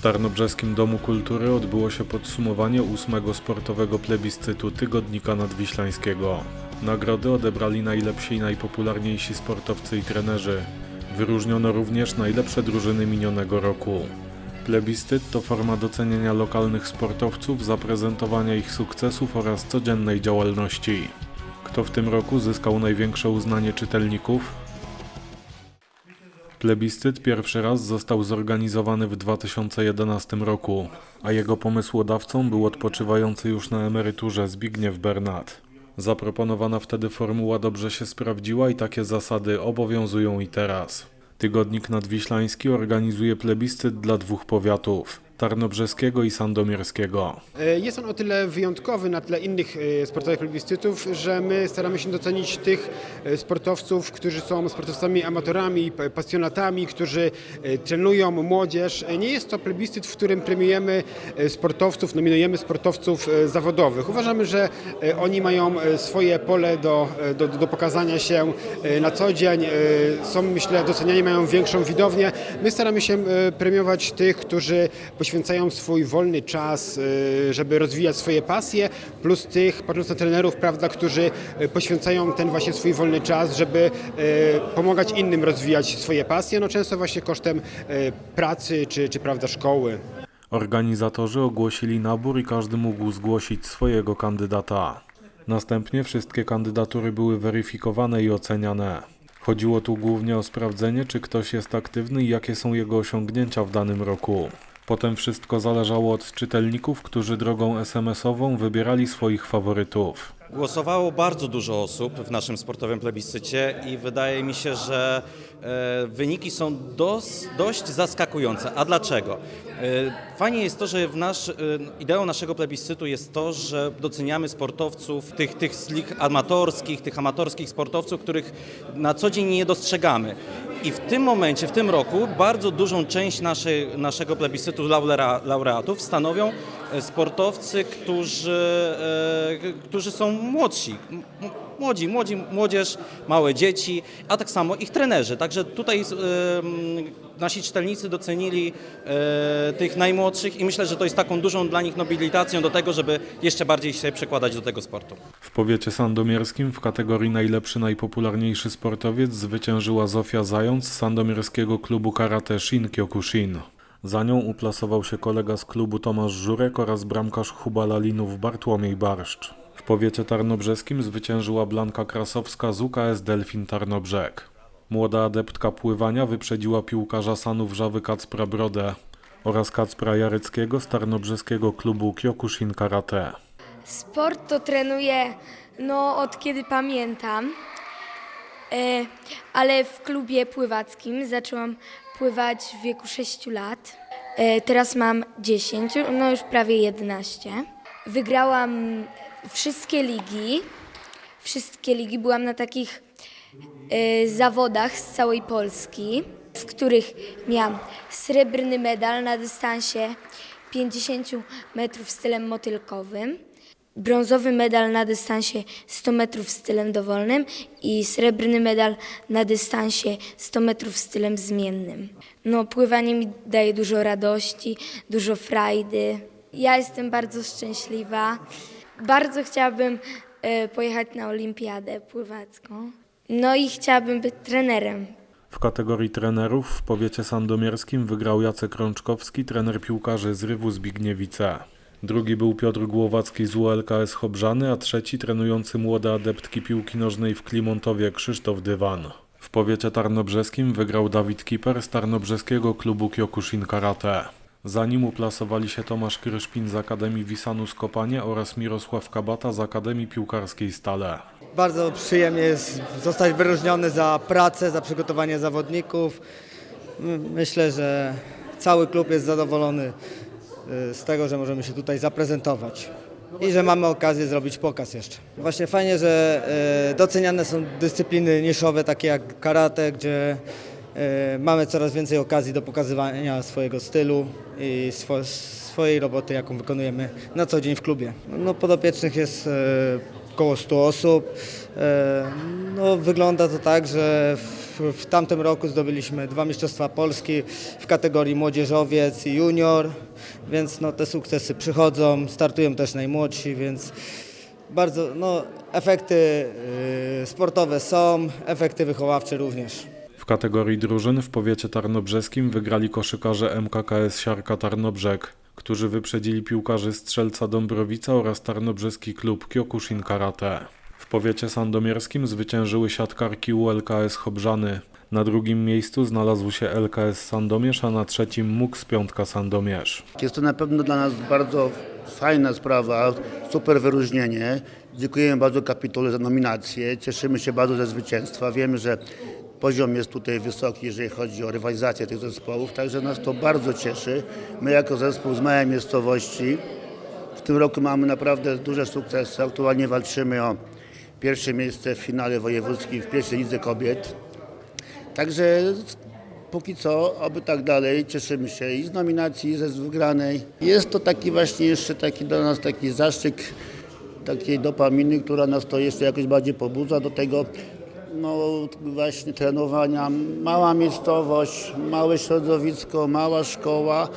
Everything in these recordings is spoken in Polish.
W Tarnobrzeskim Domu Kultury odbyło się podsumowanie ósmego sportowego plebiscytu Tygodnika Nadwiślańskiego. Nagrody odebrali najlepsi i najpopularniejsi sportowcy i trenerzy. Wyróżniono również najlepsze drużyny minionego roku. Plebiscyt to forma docenienia lokalnych sportowców, zaprezentowania ich sukcesów oraz codziennej działalności. Kto w tym roku zyskał największe uznanie czytelników? Plebiscyt pierwszy raz został zorganizowany w 2011 roku, a jego pomysłodawcą był odpoczywający już na emeryturze Zbigniew Bernat. Zaproponowana wtedy formuła dobrze się sprawdziła i takie zasady obowiązują i teraz. Tygodnik Nadwiślański organizuje plebiscyt dla dwóch powiatów Tarnobrzeskiego i Sandomierskiego. E, Jest on o tyle wyjątkowy na tle innych e, sportowych plebiscytów, że my staramy się docenić tych e, sportowców, którzy są sportowcami amatorami, pasjonatami, którzy trenują młodzież. Nie jest to plebiscyt, w którym premiujemy sportowców, nominujemy sportowców zawodowych. Uważamy, że oni mają swoje pole do, do, do pokazania się na co dzień. Są, myślę, doceniani, mają większą widownię. My staramy się premiować tych, którzy swój wolny czas, e, żeby rozwijać swoje pasje, plus tych, patrząc na trenerów, prawda, którzy e, poświęcają ten właśnie swój wolny czas, żeby e, pomagać innym rozwijać swoje pasje, no często właśnie kosztem pracy czy, czy prawda, szkoły. Organizatorzy ogłosili nabór i każdy mógł zgłosić swojego kandydata. Następnie wszystkie kandydatury były weryfikowane i oceniane. Chodziło tu głównie o sprawdzenie, czy ktoś jest aktywny i jakie są jego osiągnięcia w danym roku. Potem wszystko zależało od czytelników, którzy drogą SMS-ową wybierali swoich faworytów. Głosowało bardzo dużo osób w naszym sportowym plebiscycie i wydaje mi się, że e, wyniki są dos, dość zaskakujące. A dlaczego? E, fajnie jest to, że w nasz, e, ideą naszego plebiscytu jest to, że doceniamy sportowców, tych, tych amatorskich, tych amatorskich sportowców, których na co dzień nie dostrzegamy. I w tym momencie, w tym roku, bardzo dużą część naszej, naszego plebiscytu laurea, laureatów stanowią sportowcy, którzy, e, którzy są młodsi. Młodzi, młodzi, młodzież, małe dzieci, a tak samo ich trenerzy. Także tutaj e, nasi czytelnicy docenili e, tych najmłodszych i myślę, że to jest taką dużą dla nich nobilitacją do tego, żeby jeszcze bardziej się przekładać do tego sportu. W powiecie sandomierskim w kategorii najlepszy, najpopularniejszy sportowiec zwyciężyła Zofia Zając z sandomierskiego klubu karate Shin Kyokushin. Za nią uplasował się kolega z klubu Tomasz Żurek oraz bramkarz Hubalalinów Bartłomiej Barszcz. W powiecie tarnobrzeskim zwyciężyła Blanka Krasowska z UKS Delfin Tarnobrzeg. Młoda adeptka pływania wyprzedziła piłkarza Sanów Żawy Kacpra Brodę oraz Kacpra Jareckiego z tarnobrzeskiego klubu Kyokushin Karate. Sport to trenuję no, od kiedy pamiętam, e, ale w klubie pływackim zaczęłam pływać w wieku 6 lat. E, teraz mam 10, no już prawie 11. Wygrałam wszystkie ligi. Wszystkie ligi byłam na takich e, zawodach z całej Polski, w których miałam srebrny medal na dystansie 50 metrów stylem motylkowym, brązowy medal na dystansie 100 metrów stylem dowolnym i srebrny medal na dystansie 100 metrów stylem zmiennym. No, pływanie mi daje dużo radości, dużo frajdy. Ja jestem bardzo szczęśliwa. Bardzo chciałabym e, pojechać na olimpiadę pływacką. No i chciałabym być trenerem W kategorii trenerów w powiecie sandomierskim wygrał Jacek Rączkowski, trener piłkarzy z Rywu Zbigniewice. Drugi był Piotr Głowacki z ULKS Chobrzany, a trzeci trenujący młode adeptki piłki nożnej w Klimontowie Krzysztof Dywan. W powiecie tarnobrzeskim wygrał Dawid Kiper z tarnobrzeskiego klubu Kyokushin Karate. Za nim uplasowali się Tomasz Kryszpin z Akademii Wisanu Skopanie oraz Mirosław Kabata z Akademii Piłkarskiej Stale. Bardzo przyjemnie jest zostać wyróżniony za pracę, za przygotowanie zawodników. My- Myślę, że cały klub jest zadowolony z tego, że możemy się tutaj zaprezentować i że mamy okazję zrobić pokaz jeszcze. Właśnie fajnie, że y, doceniane są dyscypliny niszowe, takie jak karate, gdzie y, mamy coraz więcej okazji do pokazywania swojego stylu i swo, swojej roboty, jaką wykonujemy na co dzień w klubie. No, podopiecznych jest około 100 osób. No, wygląda to tak, że w w, tamtym roku zdobyliśmy dwa Mistrzostwa Polski w kategorii młodzieżowiec i junior, więc no, te sukcesy przychodzą, startują też najmłodsi, więc bardzo, no, efekty y, sportowe są, efekty wychowawcze również. W kategorii drużyn w powiecie tarnobrzeskim wygrali koszykarze MKKS Siarka Tarnobrzeg, którzy wyprzedzili piłkarzy Strzelca Dąbrowica oraz tarnobrzeski klub Kyokushin Karate. Powiecie sandomierskim zwyciężyły siatkarki ULKS Chobrzany. Na drugim miejscu znalazł się LKS Sandomierz, a na trzecim MUKS Piątka Sandomierz. Jest to na pewno dla nas bardzo fajna sprawa, super wyróżnienie. Dziękujemy bardzo kapitule za nominację. Cieszymy się bardzo ze zwycięstwa. Wiemy, że poziom jest tutaj wysoki, jeżeli chodzi o rywalizację tych zespołów, także nas to bardzo cieszy. My jako zespół z małej miejscowości w tym roku mamy naprawdę duże sukcesy. Aktualnie walczymy o pierwsze miejsce w finale wojewódzkim w pierwszej lidze kobiet. Także póki co, oby tak dalej, cieszymy się i z nominacji, i ze wygranej. Jest to taki właśnie jeszcze taki dla nas taki zastrzyk takiej dopaminy, która nas to jeszcze jakoś bardziej pobudza do tego no właśnie trenowania. Mała miejscowość, małe środowisko, mała szkoła,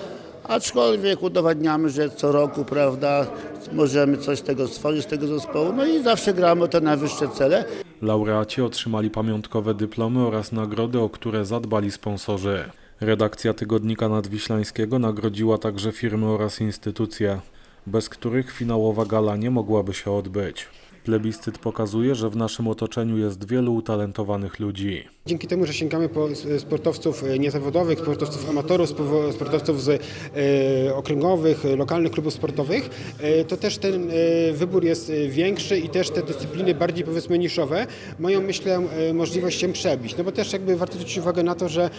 aczkolwiek udowadniamy, że co roku, prawda, możemy coś z tego stworzyć, z tego zespołu, no i zawsze gramy o te najwyższe cele. Laureaci otrzymali pamiątkowe dyplomy oraz nagrody, o które zadbali sponsorzy. Redakcja Tygodnika Nadwiślańskiego nagrodziła także firmy oraz instytucje, bez których finałowa gala nie mogłaby się odbyć. Plebiscyt pokazuje, że w naszym otoczeniu jest wielu utalentowanych ludzi. Dzięki temu, że sięgamy po sportowców e, niezawodowych, sportowców amatorów, sportowców z e, okręgowych, e, lokalnych klubów sportowych, to też ten wybór jest większy i też te dyscypliny bardziej powiedzmy niszowe mają myślę możliwość się przebić. No bo też jakby warto zwrócić uwagę na to, że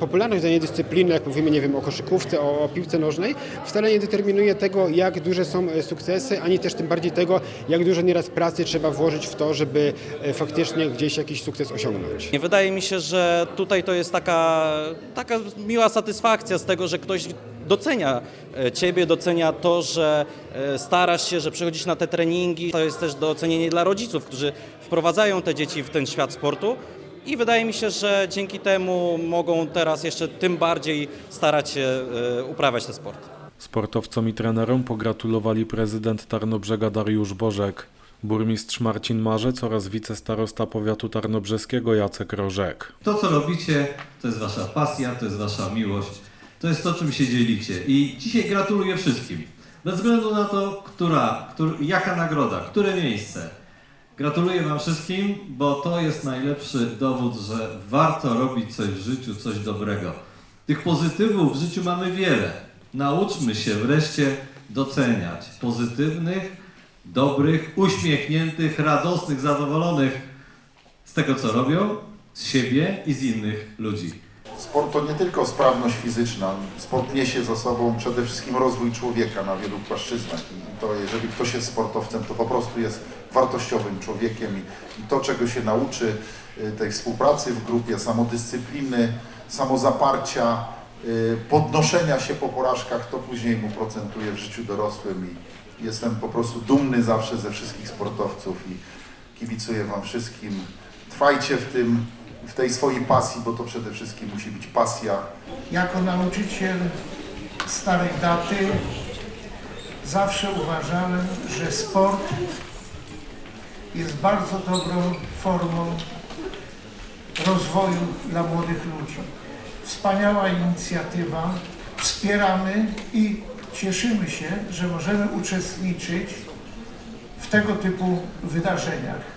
popularność danej dyscypliny, jak mówimy nie wiem o koszykówce, o, o piłce nożnej, wcale nie determinuje tego, jak duże są sukcesy, ani też tym bardziej tego, jak dużo nieraz pracy trzeba włożyć w to, żeby e, faktycznie gdzieś jakiś sukces osiągnąć. Wydaje mi się, że tutaj to jest taka, taka miła satysfakcja z tego, że ktoś docenia e, Ciebie, docenia to, że e, starasz się, że przychodzisz na te treningi. To jest też docenienie dla rodziców, którzy wprowadzają te dzieci w ten świat sportu. I wydaje mi się, że dzięki temu mogą teraz jeszcze tym bardziej starać się uprawiać ten sport. Sportowcom i trenerom pogratulowali prezydent Tarnobrzega Dariusz Bożek, burmistrz Marcin Marzec oraz wicestarosta powiatu tarnobrzeskiego Jacek Rożek. To, co robicie, to jest wasza pasja, to jest wasza miłość, to jest to, czym się dzielicie. I dzisiaj gratuluję wszystkim. Bez względu na to, która, któr, jaka nagroda, które miejsce. Gratuluję wam wszystkim, bo to jest najlepszy dowód, że warto robić coś w życiu, coś dobrego. Tych pozytywów w życiu mamy wiele. Nauczmy się wreszcie doceniać pozytywnych, dobrych, uśmiechniętych, radosnych, zadowolonych z tego, co robią, z siebie i z innych ludzi. Sport to nie tylko sprawność fizyczna. Sport niesie za sobą przede wszystkim rozwój człowieka na wielu płaszczyznach. I to, jeżeli ktoś jest sportowcem, to po prostu jest wartościowym człowiekiem i, to, czego się nauczy, y, tej współpracy w grupie, samodyscypliny, samozaparcia, podnoszenia się po porażkach, to później mu procentuje w życiu dorosłym i jestem po prostu dumny zawsze ze wszystkich sportowców i kibicuję Wam wszystkim. Trwajcie w tym, w tej swojej pasji, bo to przede wszystkim musi być pasja. Jako nauczyciel starej daty zawsze uważałem, że sport jest bardzo dobrą formą rozwoju dla młodych ludzi. Wspaniała inicjatywa, wspieramy i cieszymy się, że możemy uczestniczyć w tego typu wydarzeniach.